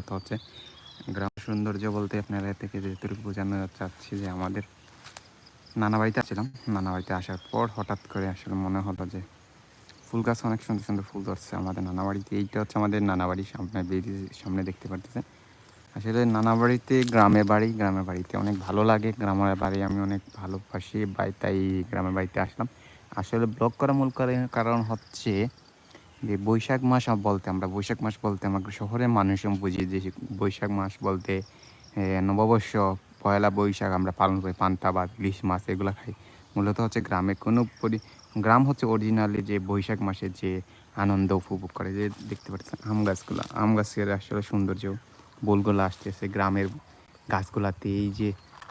মূলত হচ্ছে। গ্রাম সৌন্দর্য বলতে আপনারা থেকে যেটুকু বোঝানো চাচ্ছি যে আমাদের নানা বাড়িতে আসছিলাম। নানা বাড়িতে আসার পর হঠাৎ করে আসলে মনে হলো যে ফুল গাছ অনেক সুন্দর সুন্দর ফুল ধরছে আমাদের নানা বাড়িতে। এইটা হচ্ছে আমাদের নানা বাড়ির সামনে বেরিয়ে সামনে দেখতে পারতেছেন। আসলে নানা বাড়িতে গ্রামে বাড়ি গ্রামের বাড়িতে অনেক ভালো লাগে। গ্রামের বাড়ি আমি অনেক ভালোবাসি, বাই তাই গ্রামের বাড়িতে আসলাম। আসলে ব্লগ করা মূল কারণ হচ্ছে যে বৈশাখ মাস বলতে আমরা, বৈশাখ মাস বলতে আমরা শহরের মানুষ বুঝি যে বৈশাখ মাস বলতে নববর্ষ, পয়লা বৈশাখ আমরা পালন করি, পান্তা বা ইলিশ মাছ এগুলো খাই। মূলত হচ্ছে গ্রামে কোনো গ্রাম হচ্ছে অরিজিনালি যে বৈশাখ মাসে যে আনন্দ উপভোগ করে, যে দেখতে পাচ্ছেন আম গাছগুলো। আম গাছের আসলে সৌন্দর্য, বোলগুলো আসতেছে, গ্রামের গাছগুলাতে এই যে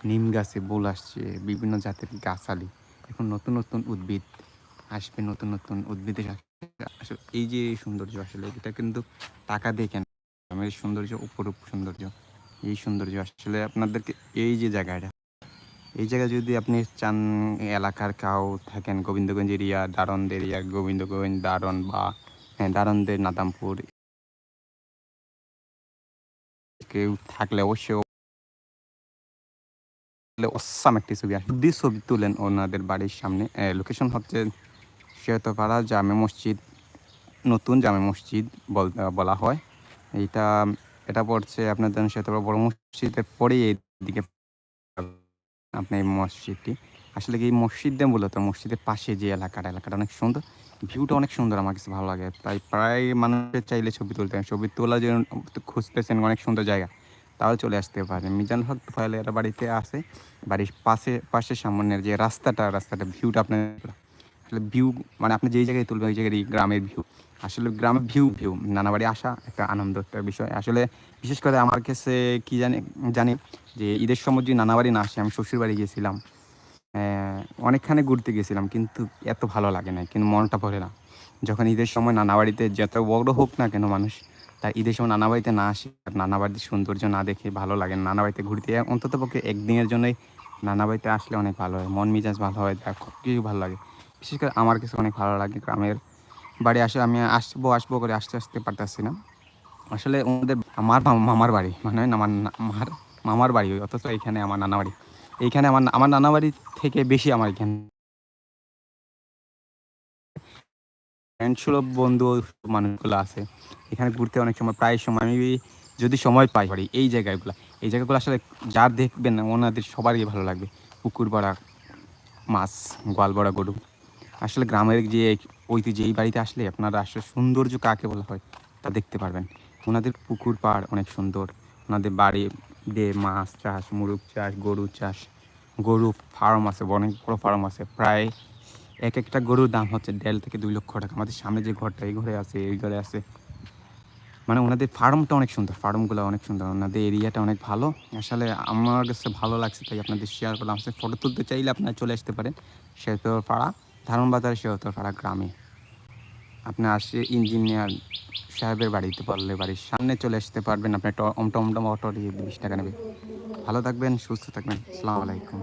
নিম গাছে বোল আসছে, বিভিন্ন জাতের গাছালি। এখন নতুন নতুন উদ্ভিদ আসবে, নতুন নতুন উদ্ভিদের আসলে এই যে সৌন্দর্য আসলে, এটা কিন্তু টাকা দিয়ে কেন। গ্রামের সৌন্দর্য উপরূপ সৌন্দর্য, এই সৌন্দর্য আসলে আপনাদেরকে এই যে জায়গাটা, এই জায়গায় যদি আপনি চান এলাকার কাউ থাকেন, গোবিন্দগঞ্জ এরিয়া দারন্দ এরিয়া, গোবিন্দগঞ্জ দারন বা হ্যাঁ দারন্দের নাদামপুর, কেউ থাকলে অবশ্যই অসাম একটি ছবি আসে। যদি ছবি তুলেন ওনাদের বাড়ির সামনে লোকেশন হচ্ছে শেয়তপাড়া জামে মসজিদ নতুন জামে মসজিদ বল- হয়। এইটা, এটা পড়ছে আপনার জন্য শেয়তপাড়া বড় মসজিদের পরেই এইদিকে আপনার এই মসজিদটি। আসলে কি মসজিদে মূলত, মসজিদের পাশে যে এলাকাটা এলাকাটা অনেক সুন্দর, ভিউটা অনেক সুন্দর, আমার কাছে ভালো লাগে। তাই প্রায় মানুষের চাইলে ছবি তুলতে। ছবি তোলার জন্য খুঁজতেছেন অনেক সুন্দর জায়গা, তাহলে চলে আসতে পারেন মিজান হক ফাইলে এরা বাড়িতে আসে বাড়ির পাশে পাশে সামনের যে রাস্তাটা রাস্তাটা ভিউটা আপনার আসলে ভিউ মানে আপনি যেই জায়গায় তুলবেন, ওই জায়গায় গ্রামের ভিউ আসলে গ্রামের ভিউ ভিউ নানা বাড়ি আসা একটা আনন্দ, একটা বিষয়। আসলে বিশেষ করে আমার কাছে কি জানি জানি যে ঈদের সময় যদি নানা বাড়ি না আসে, আমি শ্বশুর বাড়ি গিয়েছিলাম অনেকখানে ঘুরতে গেছিলাম কিন্তু এত ভালো লাগে না কিন্তু মনটা ভরে না। যখন ঈদের সময় নানা বাড়িতে যত বড় হোক না কেন মানুষ, তার ঈদের সময় নানা বাড়িতে না আসে, আর নানা বাড়ির সৌন্দর্য না দেখে ভালো লাগে। নানা বাড়িতে ঘুরতে অন্তত পক্ষে একদিনের জন্যই নানা বাড়িতে আসলে অনেক ভালো হয় মন মেজাজ ভালো হয় দেখ কিছু ভালো লাগে। বিশেষ করে আমার কাছে অনেক ভালো লাগে গ্রামের বাড়ি আসে, আমি আসব আসব করে আসতে আসতে পারতেছি না। আসলে ওদের আমার মামার বাড়ি মানে আমার আমার মামার বাড়ি, অথচ এখানে আমার নানা বাড়ি। এইখানে আমার আমার নানা বাড়ি থেকে বেশি আমার এখানে। ফ্রেন্ড সুলভ, বন্ধু মানুষগুলো আছে। এখানে ঘুরতে অনেক সময়, প্রায় সময় আমি যদি সময় পাই পারি এই জায়গাগুলো। এই জায়গাগুলো আসলে যার দেখবেন না, ওনাদের সবারই ভালো লাগবে। পুকুর বড়া, মাছ, গোয়াল বড়া, গরু। আসলে গ্রামের যে ঐতিহ্য, এই বাড়িতে আসলে আপনারা আসলে সৌন্দর্য কাকে বলা হয় তা দেখতে পারবেন। ওনাদের পুকুর পাড় অনেক সুন্দর। ওনাদের বাড়ি দিয়ে মাছ চাষ, মুরগ চাষ, গরু চাষ। গরু ফার্ম আছে, অনেক বড় ফার্ম আছে। প্রায় এক একটা গরুর দাম হচ্ছে দেড় থেকে দুই লক্ষ টাকা। আমাদের সামনে যে ঘরটা, এই ঘরে আছে, এই ঘরে আছে। মানে ওনাদের ফার্মটা অনেক সুন্দর, ফার্মগুলো অনেক সুন্দর। ওনাদের এরিয়াটা অনেক ভালো। আসলে আমার কাছে ভালো লাগছে, তাই আপনাদের শেয়ার করলাম। ফটো তুলতে চাইলে আপনারা চলে আসতে পারেন। শেরতপাড়া ধারণবাজার শেরতপাড়া গ্রামে। আপনি আসছে ইঞ্জিনিয়ার সাহেবের বাড়িতে পারলে বাড়ির সামনে চলে আসতে পারবেন। আপনি টম টম টম অটো দিয়ে বিশ টাকা নেবে। ভালো থাকবেন, সুস্থ থাকবেন। আসসালামু আলাইকুম।